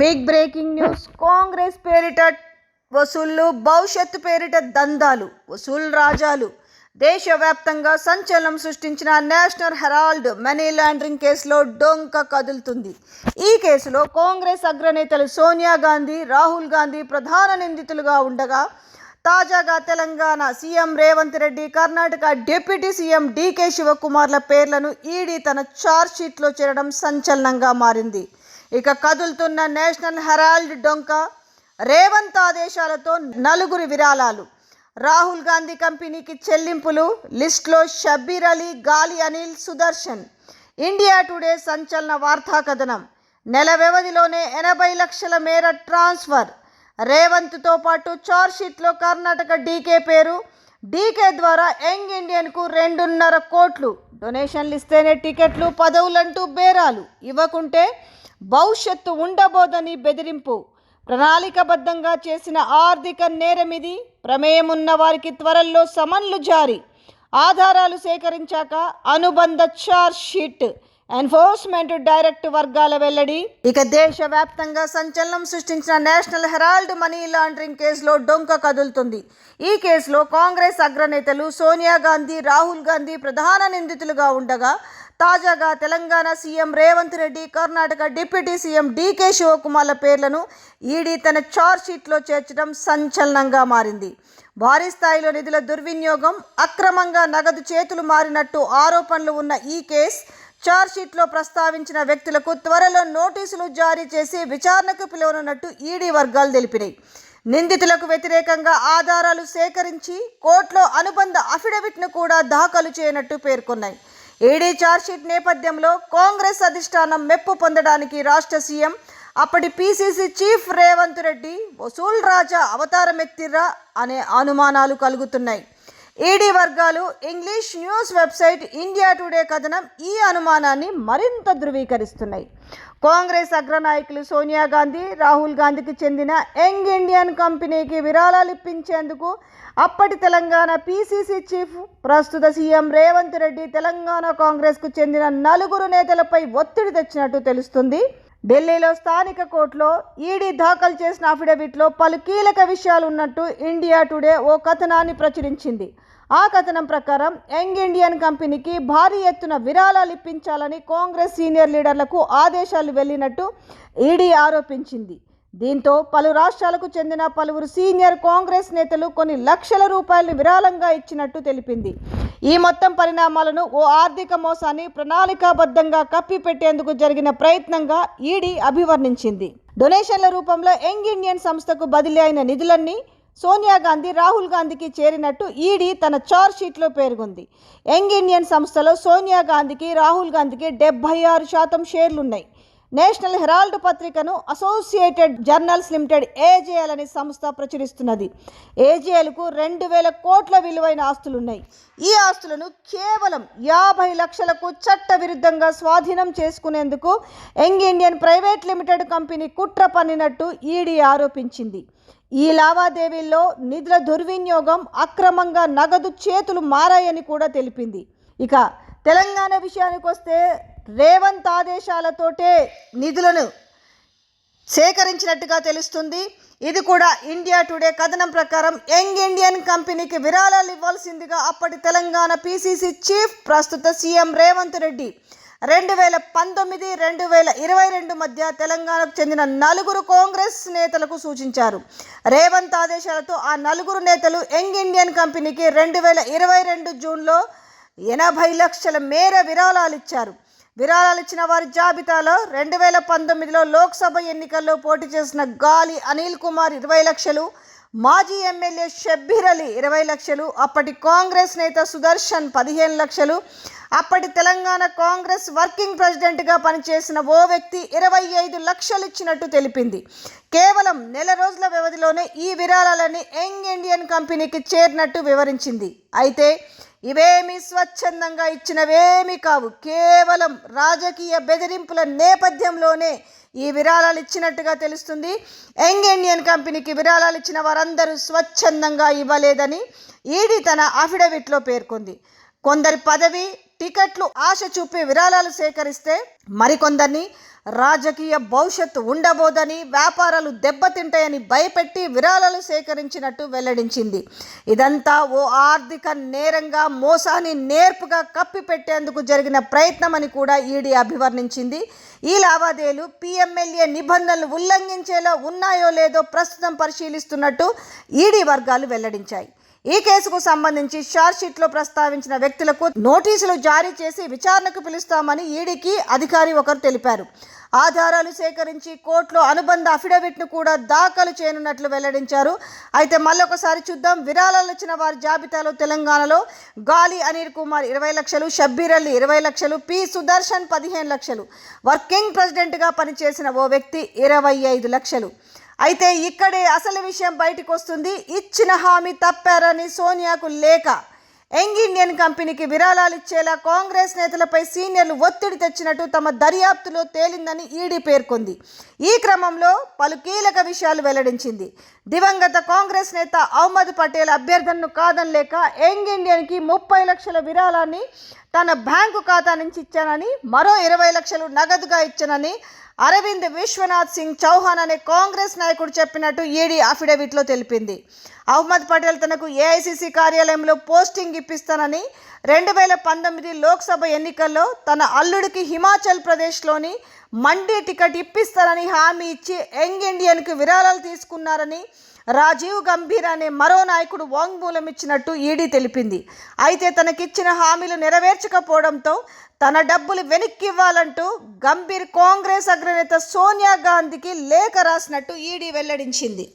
Big breaking news. Congress పేరిట వసూళ్ళు భవిష్యత్తు పేరిట దందాలు వసూల్ రాజాలు. దేశవ్యాప్తంగా సంచలనం సృష్టించిన నేషనల్ హెరాల్డ్ మనీ లాండరింగ్ కేసులో డొంక కదులుతుంది. ఈ కేసులో కాంగ్రెస్ అగ్రనేతలు సోనియా గాంధీ రాహుల్ గాంధీ ప్రధాన నిందితులుగా ఉండగా తాజాగా Telangana CM Revanth Reddy Karnataka deputy CM DK శివకుమార్ల పేర్లను ఈడీ తన చార్జ్షీట్లో చేరడం సంచలనంగా మారింది. ఇక కదులుతున్న నేషనల్ హెరాల్డ్ డొంక రేవంత్ ఆదేశాలతో నలుగురి విరాళాలు. రాహుల్ గాంధీ కంపెనీకి చెల్లింపులు లిస్ట్లో షబ్బీర్ అలీ గాలి అనిల్ సుదర్శన్. ఇండియా టుడే సంచలన వార్తా కథనం. నెల వ్యవధిలోనే ఎనభై లక్షల మేర ట్రాన్స్ఫర్. రేవంత్తో పాటు చార్జ్షీట్లో కర్ణాటక డీకే పేరు. డీకే ద్వారా యంగ్ ఇండియన్కు రెండున్నర కోట్లు. డొనేషన్లు ఇస్తేనే టికెట్లు పదవులంటూ బేరాలు. ఇవ్వకుంటే భవిష్యత్తు ఉండబోదని బెదిరింపు. ప్రణాళికబద్ధంగా చేసిన ఆర్థిక నేరమిది ప్రమేయం ఉన్న వారికి త్వరలో సమన్లు జారీ. ఆధారాలు సేకరించాక అనుబంధ ఛార్జ్ షీట్ ఎన్ఫోర్స్మెంట్ డైరెక్ట్ వర్గాల వెల్లడి. ఇక దేశవ్యాప్తంగా సంచలనం సృష్టించిన నేషనల్ హెరాల్డ్ మనీ లాండరింగ్ కేసులో డొంక కదులుతుంది. ఈ కేసులో కాంగ్రెస్ అగ్రనేతలు సోనియా గాంధీ రాహుల్ గాంధీ ప్రధాన నిందితులుగా ఉండగా తాజాగా Telangana CM Revanth Reddy Karnataka deputy CM DK శివకుమార్ల పేర్లను ఈడీ తన షీట్లో చేర్చడం సంచలనంగా మారింది. భారీ స్థాయిలో నిధుల దుర్వినియోగం అక్రమంగా నగదు చేతులు మారినట్టు ఆరోపణలు ఉన్న ఈ కేసు చార్జ్షీట్లో ప్రస్తావించిన వ్యక్తులకు త్వరలో నోటీసులు జారీ చేసి విచారణకు పిలువనున్నట్టు ఈడీ వర్గాలు తెలిపినాయి. నిందితులకు వ్యతిరేకంగా ఆధారాలు సేకరించి కోర్టులో అనుబంధ అఫిడవిట్ను కూడా దాఖలు చేయనట్టు పేర్కొన్నాయి. ఈడీ ఛార్జ్షీట్ నేపథ్యంలో కాంగ్రెస్ అధిష్టానం మెప్పు పొందడానికి రాష్ట్ర సీఎం అప్పటి పీసీసీ చీఫ్ రేవంత్ రెడ్డి వసూల్ రాజా అవతారమెత్తిర్రా అనే అనుమానాలు కలుగుతున్నాయి. ఈడీ వర్గాలు English news website India today కథనం ఈ అనుమానాన్ని మరింత ధృవీకరిస్తున్నాయి. కాంగ్రెస్ అగ్రనాయకులు సోనియా గాంధీ రాహుల్ గాంధీకి చెందిన యంగ్ ఇండియన్ కంపెనీకి విరాళాలు ఇప్పించేందుకు అప్పటి తెలంగాణ పీసీసీ చీఫ్ ప్రస్తుత సీఎం రేవంత్ రెడ్డి తెలంగాణ కాంగ్రెస్కు చెందిన నలుగురు నేతలపై ఒత్తిడి తెచ్చినట్టు తెలుస్తుంది. ఢిల్లీలో స్థానిక కోర్టులో ఈడీ దాఖలు చేసిన అఫిడవిట్లో పలు కీలక విషయాలు ఉన్నట్టు ఇండియా టుడే ఓ కథనాన్ని ప్రచురించింది. ఆ కథనం ప్రకారం యంగ్ ఇండియన్ కంపెనీకి భారీ ఎత్తున విరాళాలు ఇప్పించాలని కాంగ్రెస్ సీనియర్ లీడర్లకు ఆదేశాలు వెళ్ళినట్టు ఈడీ ఆరోపించింది. దీంతో పలు రాష్ట్రాలకు చెందిన పలువురు సీనియర్ కాంగ్రెస్ నేతలు కొన్ని లక్షల రూపాయలు విరాళంగా ఇచ్చినట్టు తెలిపింది. ఈ మొత్తం పరిణామాలను ఓ ఆర్థిక మోసాన్ని ప్రణాళికాబద్ధంగా కప్పిపెట్టేందుకు జరిగిన ప్రయత్నంగా ఈడీ అభివర్ణించింది. డొనేషన్ల రూపంలో యంగ్ ఇండియన్ సంస్థకు బదిలీ అయిన నిధులన్నీ సోనియా గాంధీ రాహుల్ గాంధీకి చేరినట్టు ఈడీ తన చార్జ్ షీట్లో పేర్కొంది. యంగ్ ఇండియన్ సంస్థలో సోనియా గాంధీకి రాహుల్ గాంధీకి డెబ్బై ఆరు శాతం షేర్లున్నాయి. నేషనల్ హెరాల్డ్ పత్రికను అసోసియేటెడ్ జర్నల్స్ లిమిటెడ్ ఏజేఎల్ అనే సంస్థ ప్రచురిస్తున్నది. ఏజేఎల్కు రెండు వేల కోట్ల విలువైన ఆస్తులున్నాయి. ఈ ఆస్తులను కేవలం యాభై లక్షలకు చట్ట విరుద్ధంగా స్వాధీనం చేసుకునేందుకు Young Indian private limited company కుట్ర పన్నినట్టు ఈడీ ఆరోపించింది. ఈ లావాదేవీల్లో నిధుల దుర్వినియోగం అక్రమంగా నగదు చేతులు మారాయని కూడా తెలిపింది. ఇక తెలంగాణ విషయానికి వస్తే రేవంత్ ఆదేశాలతోటే నిధులను సేకరించినట్టుగా తెలుస్తుంది. ఇది కూడా ఇండియా టుడే కథనం ప్రకారం యంగ్ ఇండియన్ కంపెనీకి విరాళాలు ఇవ్వాల్సిందిగా అప్పటి తెలంగాణ పీసీసీ చీఫ్ ప్రస్తుత సీఎం రేవంత్ రెడ్డి రెండు వేల పంతొమ్మిది రెండు వేల ఇరవై రెండు మధ్య తెలంగాణకు చెందిన నలుగురు కాంగ్రెస్ నేతలకు సూచించారు. రేవంత్ ఆదేశాలతో ఆ నలుగురు నేతలు యంగ్ ఇండియన్ కంపెనీకి రెండు వేల ఇరవై రెండు జూన్లో ఎనభై లక్షల మేర విరాళాలు ఇచ్చారు. విరాళాలు ఇచ్చిన వారి జాబితాలో రెండు వేల పంతొమ్మిదిలో లోక్సభ ఎన్నికల్లో పోటీ చేసిన గాలి అనిల్ కుమార్ ఇరవై లక్షలు మాజీ ఎమ్మెల్యే షబ్బీర్ అలీ ఇరవై లక్షలు అప్పటి కాంగ్రెస్ నేత సుదర్శన్ పదిహేను లక్షలు అప్పటి తెలంగాణ కాంగ్రెస్ వర్కింగ్ ప్రెసిడెంట్గా పనిచేసిన ఓ వ్యక్తి ఇరవై ఐదు లక్షలు ఇచ్చినట్టు తెలిపింది. కేవలం నెల రోజుల వ్యవధిలోనే ఈ విరాళాలన్నీ యంగ్ ఇండియన్ కంపెనీకి చేరినట్టు వివరించింది. అయితే ఇవేమి స్వచ్ఛందంగా ఇచ్చినవేమి కావు. కేవలం రాజకీయ బెదిరింపుల నేపథ్యంలోనే ఈ విరాళాలు ఇచ్చినట్టుగా తెలుస్తుంది. యంగ్ ఇండియన్ కంపెనీకి విరాళాలు ఇచ్చిన వారందరూ స్వచ్ఛందంగా ఇవ్వలేదని ఈడీ తన అఫిడవిట్లో పేర్కొంది. కొందరి పదవి టికెట్లు ఆశ చూపి విరాళాలు సేకరిస్తే మరికొందరిని రాజకీయ భవిష్యత్తు ఉండబోదని వ్యాపారాలు దెబ్బతింటాయని భయపెట్టి విరాళాలు సేకరించినట్టు వెల్లడించింది. ఇదంతా ఓ ఆర్థిక నేరంగా మోసాన్ని నేర్పుగా కప్పిపెట్టేందుకు జరిగిన ప్రయత్నమని కూడా ఈడీ అభివర్ణించింది. ఈ లావాదేవీలు పిఎంఎల్ఏ నిబంధనలు ఉల్లంఘించేలా ఉన్నాయో లేదో ప్రస్తుతం పరిశీలిస్తున్నట్టు ఈడీ వర్గాలు వెల్లడించాయి. ఈ కేసుకు సంబంధించి షార్ట్షీట్లో ప్రస్తావించిన వ్యక్తులకు నోటీసులు జారీ చేసి విచారణకు పిలుస్తామని ఈడీకి అధికారి ఒకరు తెలిపారు. ఆధారాలు సేకరించి కోర్టులో అనుబంధ అఫిడవిట్ను కూడా దాఖలు చేయనున్నట్లు వెల్లడించారు. అయితే మళ్ళొకసారి చూద్దాం. విరాళాలు ఇచ్చిన వారి జాబితాలో తెలంగాణలో గాలి అనిల్ కుమార్ ఇరవై లక్షలు షబ్బీర్ అలీ ఇరవై లక్షలు పి సుదర్శన్ పదిహేను లక్షలు. వర్కింగ్ ప్రెసిడెంట్గా పనిచేసిన ఓ వ్యక్తి ఇరవై ఐదు లక్షలు. అయితే ఇక్కడే అసలు విషయం బయటకు వస్తుంది ఇచ్చిన హామీ తప్పారని సోనియాకు లేక యంగ్ ఇండియన్ కంపెనీకి విరాళాలు ఇచ్చేలా కాంగ్రెస్ నేతలపై సీనియర్లు ఒత్తిడి తెచ్చినట్టు తమ దర్యాప్తులో తేలిందని ఈడీ పేర్కొంది. ఈ క్రమంలో పలు కీలక విషయాలు వెల్లడించింది. దివంగత కాంగ్రెస్ నేత అహ్మద్ పటేల్ అభ్యర్థనను కాదనలేక యంగ్ ఇండియన్కి ముప్పై లక్షల విరాళాన్ని తన బ్యాంకు ఖాతా నుంచి ఇచ్చానని మరో ఇరవై లక్షలు నగదుగా ఇచ్చానని అరవింద్ విశ్వనాథ్ సింగ్ చౌహాన్ అనే కాంగ్రెస్ నాయకుడు చెప్పినట్టు ఈడీ అఫిడవిట్లో తెలిపింది. అహ్మద్ పటేల్ తనకు ఏఐసిసి కార్యాలయంలో పోస్టింగ్ ఇప్పిస్తానని రెండు వేల పంతొమ్మిది లోక్సభ ఎన్నికల్లో తన అల్లుడికి హిమాచల్ ప్రదేశ్లోని మండీ టికెట్ ఇప్పిస్తానని హామీ ఇచ్చి యంగ్ ఇండియన్కు విరాళాలు తీసుకున్నారని రాజీవ్ గంభీర్ అనే మరో నాయకుడు వాంగ్మూలం ఇచ్చినట్టు ఈడీ తెలిపింది. అయితే తనకిచ్చిన హామీలు నెరవేర్చకపోవడంతో తన డబ్బులు వెనక్కి ఇవ్వాలంటూ గంభీర్ కాంగ్రెస్ అగ్రనేత సోనియా గాంధీకి లేఖ రాసినట్టు ఈడీ వెల్లడించింది.